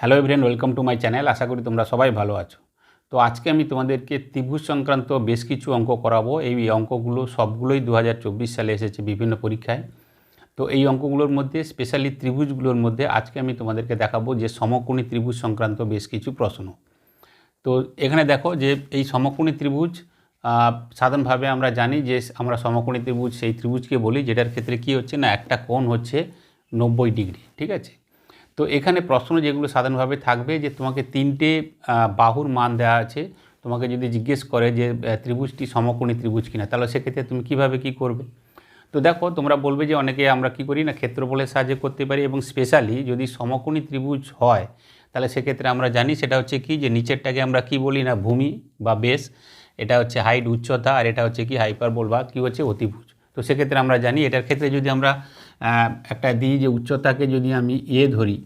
Hello everyone welcome to my channel আশা করি তোমরা সবাই ভালো আছো। তো আজকে আমি তোমাদেরকে ত্রিভুজ সংক্রান্ত বেশ কিছু অঙ্ক করাবো। এই অঙ্কগুলো সবগুলোই দু হাজার চব্বিশ সালে এসেছে বিভিন্ন পরীক্ষায়। তো এই অঙ্কগুলোর মধ্যে স্পেশালি ত্রিভুজগুলোর মধ্যে আজকে আমি তোমাদেরকে দেখাবো যে সমকোণী ত্রিভুজ সংক্রান্ত বেশ কিছু প্রশ্ন। তো এখানে দেখো যে এই সমকোণী ত্রিভুজ সাধারণভাবে আমরা জানি যে আমরা সমকোণী ত্রিভুজ, সেই ত্রিভুজকে বলি, যেটার ক্ষেত্রে কি হচ্ছে না, একটা কোণ হচ্ছে নব্বই ডিগ্রি, ঠিক আছে? তো এখানে প্রশ্ন যেগুলো সাধারণভাবে থাকবে যে তোমাকে তিনটে বাহুর মান দেওয়া আছে, তোমাকে যদি জিজ্ঞেস করে যে ত্রিভুজটি সমকোণী ত্রিভুজ কিনা, তাহলে সেক্ষেত্রে তুমি কীভাবে কি করবে? তো দেখো, তোমরা বলবে যে অনেকে আমরা কি করি না, ক্ষেত্রফলের সাহায্যে করতে পারি এবং স্পেশালি যদি সমকোণী ত্রিভুজ হয়, তাহলে সেক্ষেত্রে আমরা জানি সেটা হচ্ছে কি যে নিচেরটাকে আমরা কি বলি না, ভূমি বা বেস এটা হচ্ছে হাইট উচ্চতা, আর এটা হচ্ছে কি হাইপারবোল বা কি হচ্ছে অতিভুজ। তো সেক্ষেত্রে আমরা জানি এটার ক্ষেত্রে যদি আমরা একটা দিই যে উচ্চতাকে যদি আমি এ ধরি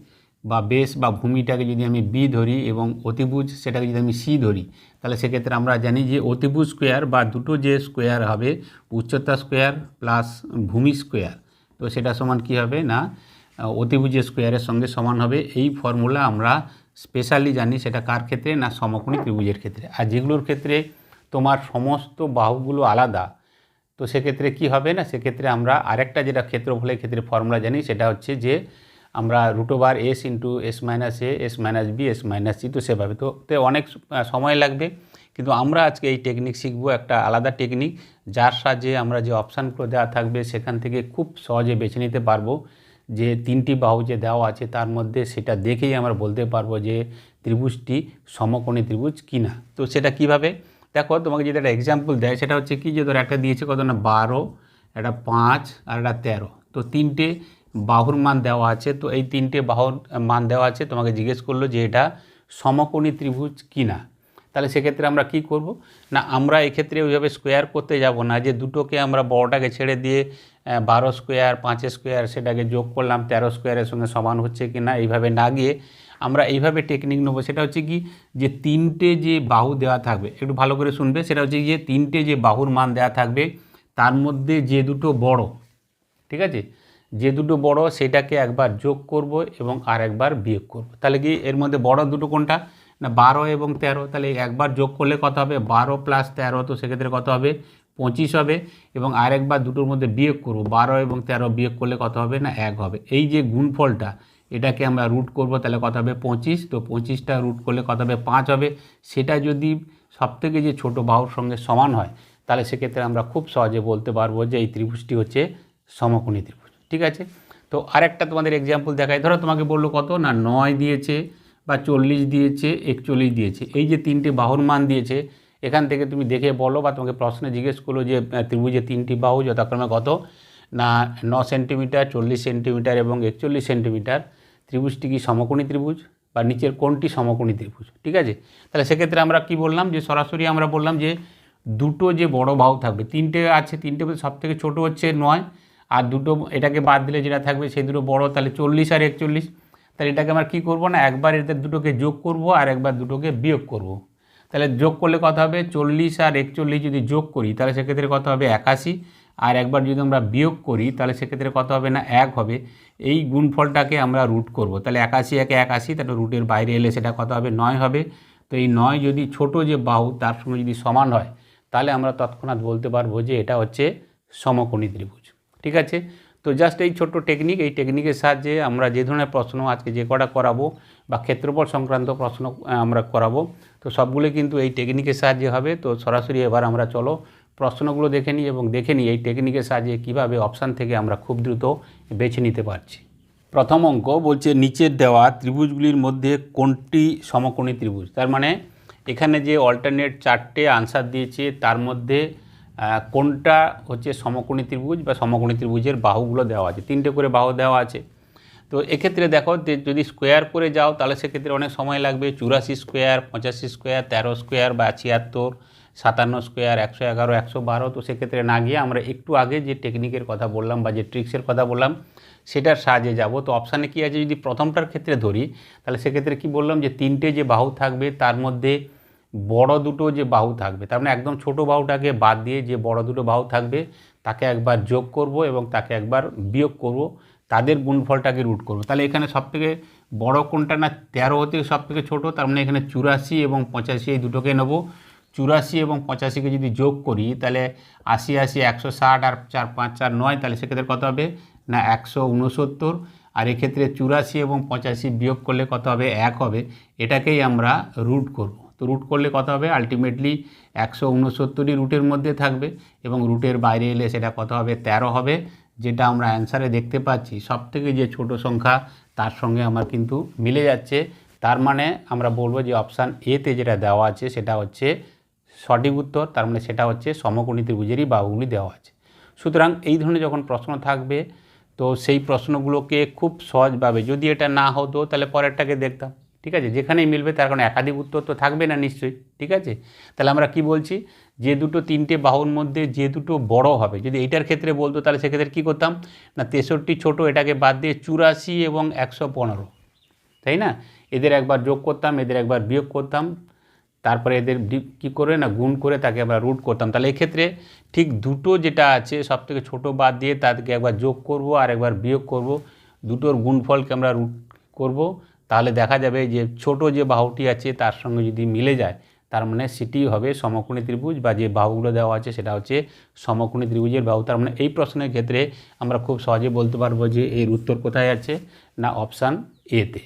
বা বেস বা ভূমিটাকে যদি আমি বি ধরি এবং অতিভুজ সেটাকে যদি আমি সি ধরি তাহলে সেক্ষেত্রে আমরা জানি যে অতিভুজ স্কোয়ার বা দুটো যে স্কোয়ার হবে উচ্চতা স্কোয়ার প্লাস ভূমি স্কোয়ার তো সেটা সমান কি হবে না? আহ, অতিভুজ স্কোয়ারের সঙ্গে সমান হবে। এই ফর্মুলা আমরা স্পেশালি জানি সেটা কার ক্ষেত্রে না সমকোণী ত্রিভুজের ক্ষেত্রে। আর যেগুলোর ক্ষেত্রে তোমার সমস্ত বাহুগুলো আলাদা তো সেক্ষেত্রে কি হবে না? সেক্ষেত্রে আমরা আরেকটা যেটা ক্ষেত্রফলের ক্ষেত্রে ফর্মুলা জানি, সেটা হচ্ছে যে আমরা root over S into S minus A S minus B S minus C তো সেভাবে। তো তো অনেক সময় লাগবে। কিন্তু আমরা আজকে এই টেকনিক শিখব একটা আলাদা টেকনিক যার সাহায্যে আমরা যে অপশানগুলো দেওয়া থাকবে, সেখান থেকে খুব সহজে বেছে নিতে পারব। যে তিনটি বাহু যে দেওয়া আছে, তার মধ্যে সেটা দেখেই আমরা বলতে পারব যে ত্রিভুজটি সমকোণী ত্রিভুজ কিনা। তো সেটা কীভাবে? দেখো, তোমাকে যদি একটা এক্সাম্পল দেয়, সেটা হচ্ছে কি যে ধর একটা দিয়েছে কত না, বারো, একটা পাঁচ আর একটা তেরো। তো তিনটে বাহুর মান দেওয়া আছে, তো এই তিনটে বাহুর মান দেওয়া আছে, তোমাকে জিজ্ঞেস করল যে এটা সমকোণী ত্রিভুজ কিনা। তাহলে সেক্ষেত্রে আমরা কি করব? না, আমরা এক্ষেত্রে ওইভাবে স্কোয়ার করতে যাব না, যে দুটোকে আমরা বড়টাকে ছেড়ে দিয়ে বারো স্কোয়ার পাঁচ স্কোয়ার সেটাকে যোগ করলাম, তেরো স্কোয়ারের সঙ্গে সমান হচ্ছে কি না এইভাবে না গিয়ে আমরা এইভাবে টেকনিক নেব, সেটা হচ্ছে কি যে তিনটে যে বাহু দেওয়া থাকবে, একটু ভালো করে শুনবে, সেটা হচ্ছে যে তিনটে যে বাহুর মান দেওয়া থাকবে, তার মধ্যে যে দুটো বড়, ঠিক আছে? যে দুটো বড় সেটাকে একবার যোগ করব এবং আর একবার বিয়োগ করব। তাহলে কি এর মধ্যে বড় দুটো কোনটা? না, বারো এবং তেরো, তাহলে একবার যোগ করলে কত হবে? বারো প্লাস তেরো, তো সেক্ষেত্রে কত হবে? পঁচিশ হবে এবং আরেকবার দুটোর মধ্যে বিয়োগ করব। বারো এবং তেরো বিয়োগ করলে কত হবে? না, এক হবে। এই যে গুণফলটা এটাকে আমরা রুট করব, তাহলে কত হবে? পঁচিশ। তো পঁচিশটা রুট করলে কত হবে? পাঁচ হবে। সেটা যদি সবথেকে যে ছোট বাহুর সঙ্গে সমান হয়, তাহলে সেক্ষেত্রে আমরা খুব সহজে বলতে পারব যে এই ত্রিভুজটি হচ্ছে সমকোণী ত্রিভুজ। ঠিক আছে? তো আরেকটা তোমাদের এক্সাম্পল দেখাই। ধরো তোমাকে বলল কত? না, নয় দিয়েছে বা চল্লিশ দিয়েছে, একচল্লিশ দিয়েছে। এই যে তিনটি বাহুর মান দিয়েছে, এখান থেকে তুমি দেখে বলো বা তোমাকে প্রশ্নে জিজ্ঞেস করল যে ত্রিভুজে তিনটি বাহু যথাক্রমে কত? না, ন সেন্টিমিটার, চল্লিশ সেন্টিমিটার এবং একচল্লিশ সেন্টিমিটার। ত্রিভুজটি কি সমকোণী ত্রিভুজ বা নিচের কোনটি সমকোণী ত্রিভুজ? ঠিক আছে? তাহলে সেক্ষেত্রে আমরা কি বললাম? যে সরাসরি আমরা বললাম যে দুটো যে বড় বাহু থাকবে, তিনটে আছে, তিনটে সব থেকে ছোটো হচ্ছে নয়, আর দুটো এটাকে বাদ দিলে যেটা থাকবে সেই দুটো বড়, তাহলে চল্লিশ আর একচল্লিশ। তাহলে এটাকে আমরা কী করব না, একবার এদের দুটোকে যোগ করব আর একবার দুটোকে বিয়োগ করব। তাহলে যোগ করলে কত হবে? চল্লিশ আর একচল্লিশ যদি যোগ করি, তাহলে সেক্ষেত্রে কত হবে? একাশি। আর একবার যদি আমরা বিয়োগ করি, তাহলে সেক্ষেত্রে কত হবে না? এক হবে। এই গুণফলটাকে আমরা রুট করব। তাহলে একাশি একে একাশি তাহলে রুটের বাইরে এলে সেটা কত হবে? নয় হবে। তো এই নয় যদি ছোট যে বাহু, তার সঙ্গে যদি সমান হয়, তাহলে আমরা তৎক্ষণাৎ বলতে পারব যে এটা হচ্ছে সমকোণী ত্রিভুজ। ঠিক আছে? তো জাস্ট এই ছোট্ট টেকনিক এই টেকনিকের সাহায্যে আমরা যে ধরনের প্রশ্ন আজকে যে কটা করাবো বা ক্ষেত্রফল সংক্রান্ত প্রশ্ন আমরা করাবো, তো সবগুলো কিন্তু এই টেকনিকের সাহায্যে হবে। তো সরাসরি এবার আমরা চলো প্রশ্নগুলো দেখে নিই এবং দেখে নিই এই টেকনিকের সাহায্যে কীভাবে অপশান থেকে আমরা খুব দ্রুত বেছে নিতে পারছি। প্রথম অঙ্ক বলছে নিচের দেওয়া ত্রিভুজগুলির মধ্যে কোনটি সমকোণী ত্রিভুজ? তার মানে এখানে যে অল্টারনেট চারটে আনসার দিয়েছে, তার মধ্যে কোনটা হচ্ছে সমকোণী ত্রিভুজ বা সমকোণী ত্রিভুজের বাহুগুলো দেওয়া আছে। তিনটে করে বাহু দেওয়া আছে। তো এক্ষেত্রে দেখো যদি স্কোয়ার করে যাও, তাহলে সেক্ষেত্রে অনেক সময় লাগবে। চুরাশি স্কোয়ার পঁচাশি স্কোয়ার তেরো স্কোয়ার বা ছিয়াত্তর। সাতান্ন স্কোয়ার, একশো এগারো, একশো বারো। তো সেক্ষেত্রে না গিয়ে আমরা একটু আগে যে টেকনিকের কথা বললাম বা যে ট্রিক্সের কথা বললাম, সেটার সাহায্যে যাব। তো অপশানে কী আছে? যদি প্রথমটার ক্ষেত্রে ধরি, তাহলে সেক্ষেত্রে কি বললাম যে তিনটে যে বাহু থাকবে, তার মধ্যে বড় দুটো যে বাহু থাকবে, তার মানে একদম ছোট বাহুটাকে বাদ দিয়ে যে বড় দুটো বাহু থাকবে, তাকে একবার যোগ করব এবং তাকে একবার বিয়োগ করব, তাদের গুণফলটাকে রুট করব। তাহলে এখানে সবথেকে বড় কোনটা না, তেরো থেকে ছোটো, তার মানে এখানে চুরাশি এবং পঁচাশি এই দুটোকে নেব। চুরাশি এবং পঁচাশিকে যদি যোগ করি, তাহলে আশি আশি, একশো ষাট আর চার, পাঁচ, চার, নয়, তাহলে সেক্ষেত্রে কত হবে? না, একশো উনসত্তর আর এক্ষেত্রে চুরাশি এবং পঁচাশি বিয়োগ করলে কত হবে? এক হবে। এটাকেই আমরা রুট করব। তো রুট করলে কত হবে? আলটিমেটলি একশো উনসত্তরই রুটের মধ্যে থাকবে এবং রুটের বাইরে এলে সেটা কত হবে? তেরো হবে, যেটা আমরা অ্যান্সারে দেখতে পাচ্ছি। সব থেকে যে ছোট সংখ্যা, তার সঙ্গে আমার কিন্তু মিলে যাচ্ছে। তার মানে আমরা বলব যে অপশান এতে যেটা দেওয়া আছে, সেটা হচ্ছে সঠিক উত্তর, তার মানে সেটা হচ্ছে সমকোণী ত্রিভুজেরই বাহুগুলি দেওয়া আছে। সুতরাং এই ধরনের যখন প্রশ্ন থাকবে, তো সেই প্রশ্নগুলোকে খুব সহজভাবে যদি এটা না হতো, তাহলে পরেরটাকে দেখতাম, ঠিক আছে? যেখানেই মিলবে তার কারণে একাধিক উত্তর তো থাকবে না নিশ্চয়ই, ঠিক আছে? তাহলে আমরা কি বলছি? যে দুটো তিনটে বাহুর মধ্যে যে দুটো বড় হবে, যদি এইটার ক্ষেত্রে বলতো তাহলে সেক্ষেত্রে কী করতাম? না, তেষট্টি ছোট, এটাকে বাদ দিয়ে চুরাশি এবং একশো পনেরো, তাই না? এদের একবার যোগ করতাম, এদের একবার বিয়োগ করতাম তারপরে এদের কী করে না গুণ করে তাকে আমরা রুট করতাম। তাহলে এক্ষেত্রে ঠিক দুটো যেটা আছে সব থেকে ছোটো বাদ দিয়ে তাদেরকে একবার যোগ করব আর একবার বিয়োগ করব, দুটোর গুণফলকে আমরা রুট করব। তাহলে দেখা যাবে যে ছোট যে বাহুটি আছে তার সঙ্গে যদি মিলে যায়, তার মানে সেটি হবে সমকোণী ত্রিভুজ বা যে বাহুগুলো দেওয়া আছে সেটা হচ্ছে সমকোণী ত্রিভুজের বাহু। তার মানে এই প্রশ্নের ক্ষেত্রে আমরা খুব সহজে বলতে পারব যে এর উত্তর কোথায় আছে? না অপশান এতে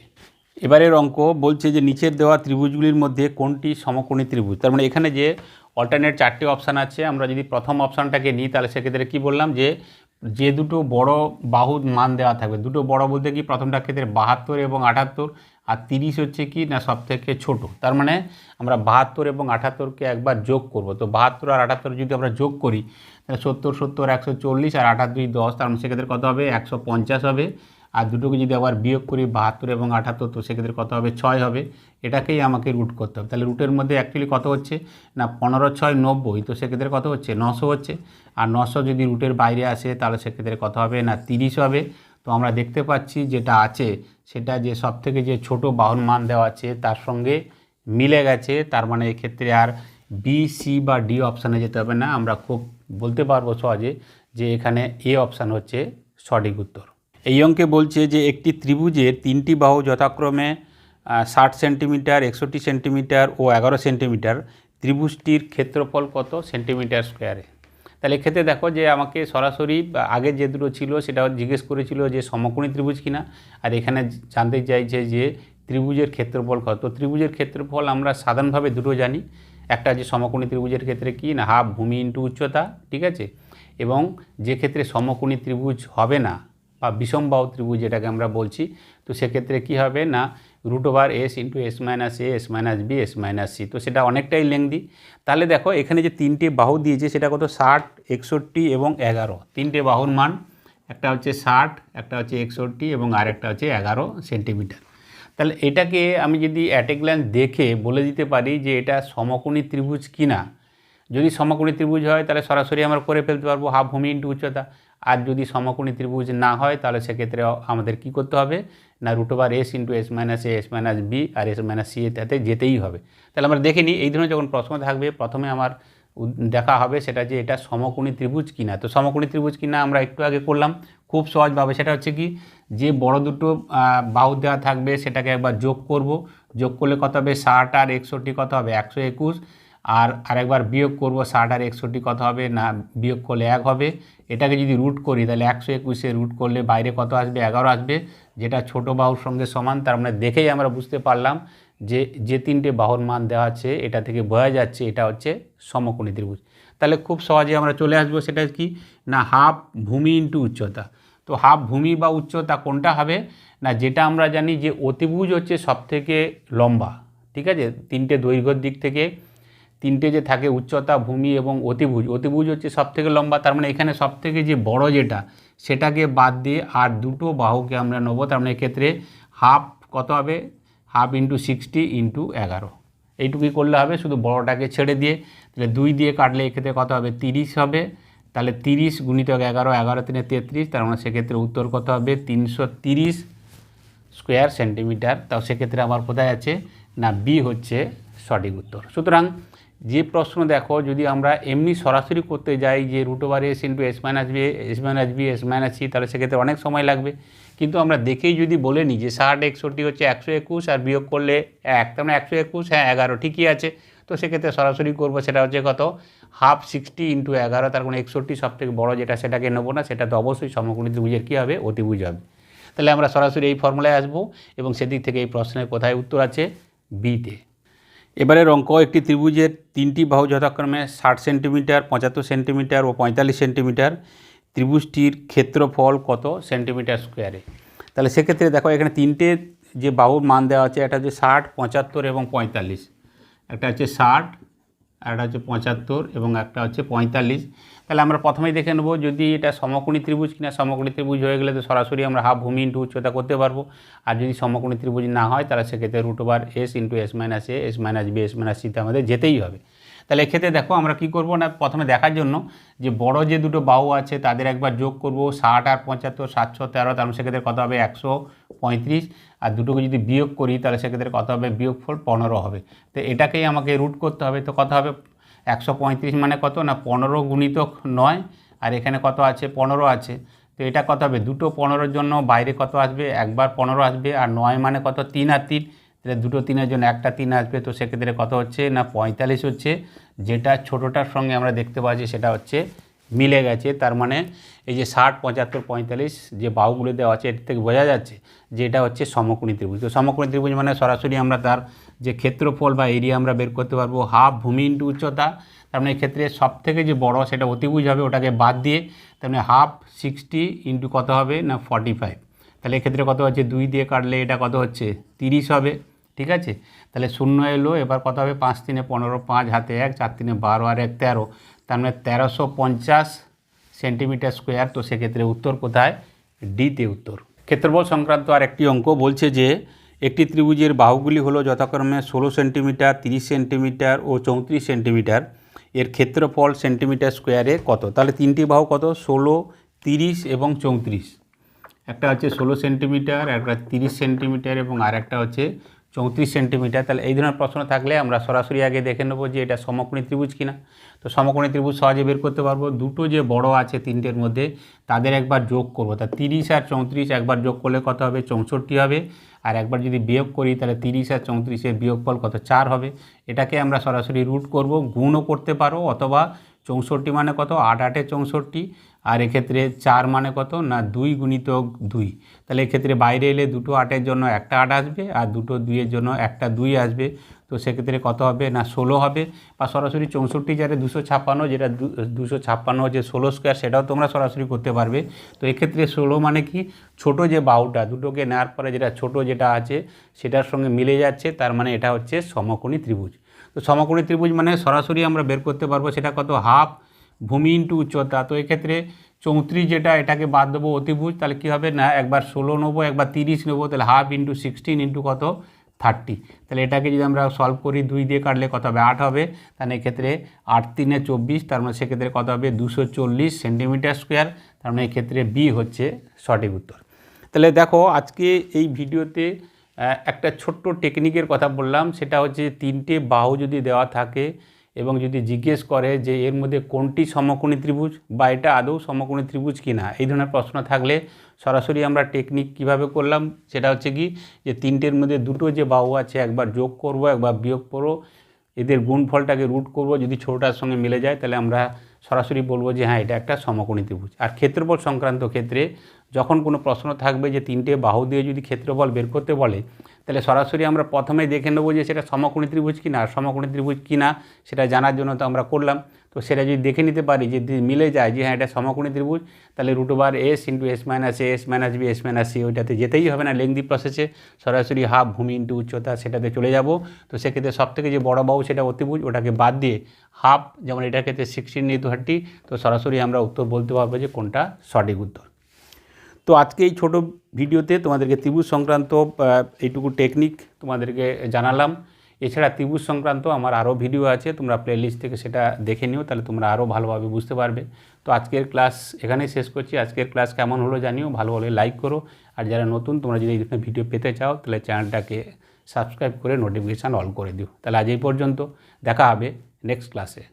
এবারের অঙ্ক বলছে যে নিচের দেওয়া ত্রিভুজগুলির মধ্যে কোনটি সমকোণী ত্রিভুজ? তার মানে এখানে যে অল্টারনেট চারটে অপশান আছে, আমরা যদি প্রথম অপশানটাকে নিই, তাহলে সেক্ষেত্রে কী বললাম যে যে দুটো বড় বাহু মান দেওয়া থাকবে। দুটো বড় বলতে কি? প্রথমটা ক্ষেত্রে বাহাত্তর এবং আটাত্তর, আর তিরিশ হচ্ছে কি? না সব থেকে ছোটো। তার মানে আমরা বাহাত্তর এবং আটাত্তরকে একবার যোগ করব। তো বাহাত্তর আর আটাত্তর যদি আমরা যোগ করি, তাহলে সত্তর সত্তর, একশো চল্লিশ আর আটাত্তর দশ, তার মানে সেক্ষেত্রে কত হবে? একশো পঞ্চাশ হবে। আর দুটোকে যদি আবার বিয়োগ করি বাহাত্তর এবং আঠাত্তর, তো সেক্ষেত্রে কত হবে? ছয় হবে। এটাকেই আমাকে রুট করতে হবে। তাহলে রুটের মধ্যে অ্যাকচুয়ালি কত হচ্ছে? না, পনেরো, ছয়, নব্বই, তো সেক্ষেত্রে কত হচ্ছে? নশো হচ্ছে। আর নশো যদি রুটের বাইরে আসে, তাহলে সেক্ষেত্রে কত হবে? না, তিরিশ হবে। তো আমরা দেখতে পাচ্ছি যেটা আছে, সেটা যে সব থেকে যে ছোট বাহন মান দেওয়া আছে, তার সঙ্গে মিলে গেছে। তার মানে এক্ষেত্রে আর বি সি বা ডি অপশানে যেতে হবে না। আমরা খুব বলতে পারব সহজে যে এখানে এ অপশান হচ্ছে সঠিক উত্তর। এই অঙ্কে বলছে যে একটি ত্রিভুজের তিনটি বাহু যথাক্রমে ষাট সেন্টিমিটার, একষট্টি সেন্টিমিটার ও এগারো সেন্টিমিটার। ত্রিভুজটির ক্ষেত্রফল কত সেন্টিমিটার স্কোয়ারে? তাহলে এক্ষেত্রে দেখো যে আমাকে সরাসরি আগে যে দুটো ছিল সেটা জিজ্ঞেস করেছিল যে সমকোণী ত্রিভুজ কিনা। আর এখানে জানতে চাইছে যে ত্রিভুজের ক্ষেত্রফল কত। ত্রিভুজের ক্ষেত্রফল আমরা সাধারণভাবে দুটো জানি। একটা যে সমকোণী ত্রিভুজের ক্ষেত্রে কি না, হাফ ভূমি ইন্টু উচ্চতা, ঠিক আছে? এবং যে ক্ষেত্রে সমকোণী ত্রিভুজ হবে না বা বিষমবাহু ত্রিভুজ যেটাকে আমরা বলছি, তো সেক্ষেত্রে কী হবে না root over S into S minus A S minus B S minus C তো সেটা অনেকটাই লেংদি তাহলে দেখো, এখানে যে তিনটে বাহু দিয়েছে, সেটা কত? ষাট, একষট্টি এবং এগারো। তিনটে বাহুর মান, একটা হচ্ছে ষাট, একটা হচ্ছে একষট্টি এবং আরেকটা হচ্ছে এগারো সেন্টিমিটার তাহলে এটাকে আমি যদি অ্যাট এ দেখে বলে দিতে পারি যে এটা সমকোণী ত্রিভুজ কিনা যদি সমকোণী ত্রিভুজ হয়, তাহলে সরাসরি আমরা করে ফেলতে পারব হাফ ভূমি ইন্টু উচ্চতা। আর যদি সমকোণী ত্রিভুজ না হয়, তাহলে সেক্ষেত্রে আমাদের কি করতে হবে? না root over S into S minus A S minus B R S minus C এটাতে যেতেই হবে। তাহলে আমরা দেখে নিই, এই ধরনের যখন প্রশ্ন থাকবে, প্রথমে আমার দেখা হবে সেটা যে এটা সমকোণী ত্রিভুজ কিনা। তো সমকোণী ত্রিভুজ কিনা আমরা একটু আগে করলাম। খুব সহজভাবে সেটা হচ্ছে কি, যে বড় দুটো বাহু দেওয়া থাকবে, সেটাকে একবার যোগ করব। যোগ করলে কত হবে? ষাট আর একষট্টি কত হবে? একশো একুশ। আর আরেকবার বিয়োগ করব, ষাট আর একষট্টি কত হবে? না, বিয়োগ করলে এক হবে। এটাকে যদি রুট করি, তাহলে একশো একুশে রুট করলে বাইরে কত আসবে? এগারো আসবে। যেটা ছোট বাহুর সঙ্গে সমান, তার মানে দেখেই আমরা বুঝতে পারলাম যে যে তিনটে বাহুর মান দেওয়া আছে, এটা থেকে বোঝা যাচ্ছে এটা হচ্ছে সমকোণী ত্রিভুজ তাহলে খুব সহজে আমরা চলে আসব, সেটা কি? না, হাফ ভূমি ইন্টু উচ্চতা। তো হাফ ভূমি বা উচ্চতা কোনটা হবে? না, যেটা আমরা জানি যে অতিভুজ হচ্ছে সবথেকে লম্বা, ঠিক আছে? তিনটে দৈর্ঘ্যর দিক থেকে তিনটে যে থাকে উচ্চতা, ভূমি এবং অতিভুজ অতিভুজ হচ্ছে সব থেকে লম্বা, তার মানে এখানে সব থেকে যে বড় যেটা, সেটাকে বাদ দিয়ে আর দুটো বাহুকে আমরা নেব, তার মানে এক্ষেত্রে হাফ কত হবে? হাফ ইন্টু সিক্সটি ইন্টু এগারো। এইটুকুই করলে হবে, শুধু বড়টাকে ছেড়ে দিয়ে, তাহলে দুই দিয়ে কাটলে এক্ষেত্রে কত হবে? তিরিশ হবে। তাহলে তিরিশ গুণিতক এগারো এগারো তিনে তেত্রিশ, তার মানে সেক্ষেত্রে উত্তর কত হবে? তিনশো তিরিশ স্কোয়ার সেন্টিমিটার। তাও সেক্ষেত্রে আমার কোথায় আছে? না বি হচ্ছে সঠিক উত্তর। সুতরাং যে প্রশ্ন দেখো, যদি আমরা এমনি সরাসরি করতে যাই যে root over S into S minus B S minus B S minus C তাহলে সেক্ষেত্রে অনেক সময় লাগবে। কিন্তু আমরা দেখেই যদি বলে নিই যে ষাট একষট্টি হচ্ছে একশো একুশ আর বিয়োগ করলে এক, তার মানে একশো একুশ হ্যাঁ এগারো ঠিকই আছে। তো সেক্ষেত্রে সরাসরি করব সেটা হচ্ছে কত? হাফ সিক্সটি ইন্টু এগারো, তার মানে একষট্টি সব থেকে বড়ো যেটা সেটাকে নেব না, সেটা তো অবশ্যই সমকোণী ত্রিভুজের কী হবে? অতিভুজ হবে। তাহলে আমরা সরাসরি এই ফর্মুলায় আসব এবং সেদিক থেকে এই প্রশ্নের কোথায় উত্তর আছে? বিতে এবারের অঙ্ক একটি ত্রিভুজের তিনটি বাহু যথাক্রমে ষাট সেন্টিমিটার, পঁচাত্তর সেন্টিমিটার ও পঁয়তাল্লিশ সেন্টিমিটার। ত্রিভুজটির ক্ষেত্রফল কত সেন্টিমিটার স্কোয়ারে? তাহলে সেক্ষেত্রে দেখো এখানে তিনটে যে বাহুর মান দেওয়া আছে, একটা হচ্ছে ষাট, পঁচাত্তর এবং পঁয়তাল্লিশ। একটা হচ্ছে ষাট একটা হচ্ছে পঁচাত্তর এবং একটা হচ্ছে পঁয়তাল্লিশ। তাহলে আমরা প্রথমেই দেখে নেব যদি এটা সমকোণী ত্রিভুজ কিনা, সমকোণী ত্রিভুজ হয়ে গেলে তো সরাসরি আমরা হাফ ভূমি ইন্টু উচ্চতা করতে পারব। আর যদি সমকোণী ত্রিভুজ না হয়, তাহলে সেক্ষেত্রে root over S into S minus A S minus B S minus সিতে আমাদের যেতেই হবে। তাহলে এক্ষেত্রে দেখো আমরা কি করব না, প্রথমে দেখার জন্য যে বড় যে দুটো বাহু আছে, তাদের একবার যোগ করব, ষাট আর পঁচাত্তর, সাতশো তেরো, তার সেক্ষেত্রে কত হবে? একশো পঁয়ত্রিশ। আর দুটোকে যদি বিয়োগ করি, তাহলে সেক্ষেত্রে কত হবে? বিয়োগফল পনেরো হবে। তো এটাকেই আমাকে রুট করতে হবে। তো কত হবে? একশো পঁয়ত্রিশ মানে কত? না, পনেরো গুণিতক নয়। আর এখানে কত আছে? পনেরো আছে। তো এটা কত হবে? দুটো পনেরোর জন্য বাইরে কত আসবে? একবার পনেরো আসবে। আর নয় মানে কত? তিন আর তিন। তাহলে দুটো তিনের জন্য একটা তিন আসবে। তো সেক্ষেত্রে কত হচ্ছে? না, পঁয়তাল্লিশ হচ্ছে। যেটা ছোটোটার সঙ্গে আমরা দেখতে পাচ্ছি সেটা হচ্ছে মিলে গেছে। তার মানে এই যে ষাট, পঁচাত্তর, পঁয়তাল্লিশ যে বাহুগুলো দেওয়া আছে, এর থেকে বোঝা যাচ্ছে যে এটা হচ্ছে সমকোণী ত্রিভুজ। তো সমকোণী ত্রিভুজ মানে সরাসরি আমরা তার যে ক্ষেত্রফল বা এরিয়া আমরা বের করতে পারব হাফ ভূমি ইন্টু উচ্চতা, তার মানে এক্ষেত্রে সব থেকে যে বড় সেটা অতিভুজ হবে, ওটাকে বাদ দিয়ে, তার মানে হাফ সিক্সটি ইন্টু কত হবে না ফর্টি ফাইভ তাহলে এক্ষেত্রে কত হচ্ছে? দুই দিয়ে কাটলে এটা কত হচ্ছে? তিরিশ হবে, ঠিক আছে? তাহলে শূন্য এলো, এবার কত হবে? পাঁচ তিনে পনেরো, পাঁচ হাতে এক, চার তিনে বারো আর এক তেরো। তার মানে তেরোশো পঞ্চাশ সেন্টিমিটার স্কোয়ার তো সেক্ষেত্রে উত্তর কোথায়? ডিতে উত্তর। ক্ষেত্রফল সংক্রান্ত আর একটি অঙ্ক বলছে যে একটি ত্রিভুজের বাহুগুলি হলো যথাক্রমে ষোলো সেন্টিমিটার, তিরিশ সেন্টিমিটার ও চৌত্রিশ সেন্টিমিটার। এর ক্ষেত্রফল সেন্টিমিটার স্কোয়ারে কত? তাহলে তিনটি বাহু কত? ষোলো, তিরিশ এবং চৌত্রিশ। একটা হচ্ছে ষোলো সেন্টিমিটার, একটা তিরিশ সেন্টিমিটার এবং আর একটা হচ্ছে চৌত্রিশ সেন্টিমিটার, তাহলে এই ধরনের প্রশ্ন থাকলে আমরা সরাসরি আগে দেখে নেব যে এটা সমকোণী ত্রিভুজ কিনা। তো সমকোণী ত্রিভুজ সহজে বের করতে পারব। দুটো যে বড় আছে তিনটের মধ্যে, তাদের একবার যোগ করব। তা তিরিশ আর চৌত্রিশ একবার যোগ করলে কত হবে? চৌষট্টি হবে। আর একবার যদি বিয়োগ করি, তাহলে তিরিশ আর চৌত্রিশের বিয়োগফল কত? চার হবে। এটাকে আমরা সরাসরি রুট করব। গুণও করতে পারো, অথবা চৌষট্টি মানে কত? আট আটে চৌষট্টি। আর এক্ষেত্রে চার মানে কত? না দুই গুণিতক দুই। তাহলে এক্ষেত্রে বাইরে এলে দুটো আটের জন্য একটা আট আসবে আর দুটো দুইয়ের জন্য একটা দুই আসবে। তো সেক্ষেত্রে কত হবে? না ষোলো হবে। বা সরাসরি চৌষট্টি যারে দুশো ছাপ্পান্ন, যেটা দুশো ছাপ্পান্ন হচ্ছে ষোলো স্কোয়ার সেটাও তোমরা সরাসরি করতে পারবে। তো এক্ষেত্রে ষোলো মানে কি? ছোট যে বাহুটা, দুটোকে নেওয়ার পরে যেটা ছোট যেটা আছে, সেটার সঙ্গে মিলে যাচ্ছে। তার মানে এটা হচ্ছে সমকোণী ত্রিভুজ। তো সমকোণী ত্রিভুজ মানে সরাসরি আমরা বের করতে পারব, সেটা কত? হাফ ভূমি ইন্টু উচ্চতা। তো এক্ষেত্রে চৌত্রিশ যেটা, এটাকে বাদ দেবো অতিভুজ, তাহলে কী হবে? না, একবার ষোলো নেব, একবার তিরিশ নেব, তাহলে হাফ ইন্টু সিক্সটিন ইন্টু কত? থার্টি তাহলে এটাকে যদি আমরা সলভ করি, দুই দিয়ে কাটলে কত হবে? আট হবে। তাহলে এক্ষেত্রে আট তিনে চব্বিশ, তার মানে সেক্ষেত্রে কত হবে? দুশো চল্লিশ সেন্টিমিটার স্কোয়ার তার মানে এক্ষেত্রে বি হচ্ছে সঠিক উত্তর। তাহলে দেখো, আজকে এই ভিডিওতে একটা ছোট্ট টেকনিকের কথা বললাম, সেটা হচ্ছে তিনটে বাহু যদি দেওয়া থাকে এবং যদি জিজ্ঞেস করে যে এর মধ্যে কোনটি সমকোণী ত্রিভুজ বা এটা আদৌ সমকোণী ত্রিভুজ কি না এই ধরনের প্রশ্ন থাকলে সরাসরি আমরা টেকনিক কীভাবে করলাম সেটা হচ্ছে কি যে তিনটের মধ্যে দুটো যে বাহু আছে একবার যোগ করব, একবার বিয়োগ করব, এদের গুণফলটাকে রুট করব, যদি ছোটোটার সঙ্গে মিলে যায় তাহলে আমরা সরাসরি বলব যে হ্যাঁ এটা একটা সমকোণী ত্রিভুজ। আর ক্ষেত্রফল সংক্রান্ত ক্ষেত্রে যখন কোনো প্রশ্ন থাকবে যে তিনটে বাহু দিয়ে যদি ক্ষেত্রফল বের করতে বলে তাহলে সরাসরি আমরা প্রথমে দেখে নেব যে সেটা সমকোণী ত্রিভুজ কিনা আর সমকোণী ত্রিভুজ কিনা, সেটা জানার জন্য তো আমরা করলাম। তো সেটা যদি দেখে নিতে পারি যে মিলে যায় যে হ্যাঁ এটা সমকোণী ত্রিভুজ, তাহলে root over S into S minus A S minus B S minus C ওইটাতে যেতেই হবে না লেংদি প্রসেসে সরাসরি হাফ ভূমি ইন্টু উচ্চতা সেটাতে চলে যাব। তো সেক্ষেত্রে সব থেকে যে বড় বাহু সেটা অতিভুজ, ওটাকে বাদ দিয়ে হাফ যেমন এটার ক্ষেত্রে সিক্সটিন নিয়ে থার্টি তো সরাসরি আমরা উত্তর বলতে পারব যে কোনটা সঠিক উত্তর। তো আজকে এই ছোটো ভিডিওতে তোমাদেরকে ত্রিভুজ সংক্রান্ত এইটুকু টেকনিক তোমাদেরকে জানালাম। এছাড়া ত্রিভুজ সংক্রান্ত আমার আরও ভিডিও আছে, তোমরা প্লেলিস্ট থেকে সেটা দেখে নিও, তাহলে তোমরা আরও ভালোভাবে বুঝতে পারবে। তো আজকের ক্লাস এখানেই শেষ করছি। আজকের ক্লাস কেমন হলো জানিও, ভালো লাইক করো। আর যারা নতুন, তোমরা যদি এই ভিডিও পেতে চাও, তাহলে চ্যানেলটাকে সাবস্ক্রাইব করে নোটিফিকেশান অল করে দিও। তাহলে আজ এই পর্যন্ত, দেখা হবে নেক্সট ক্লাসে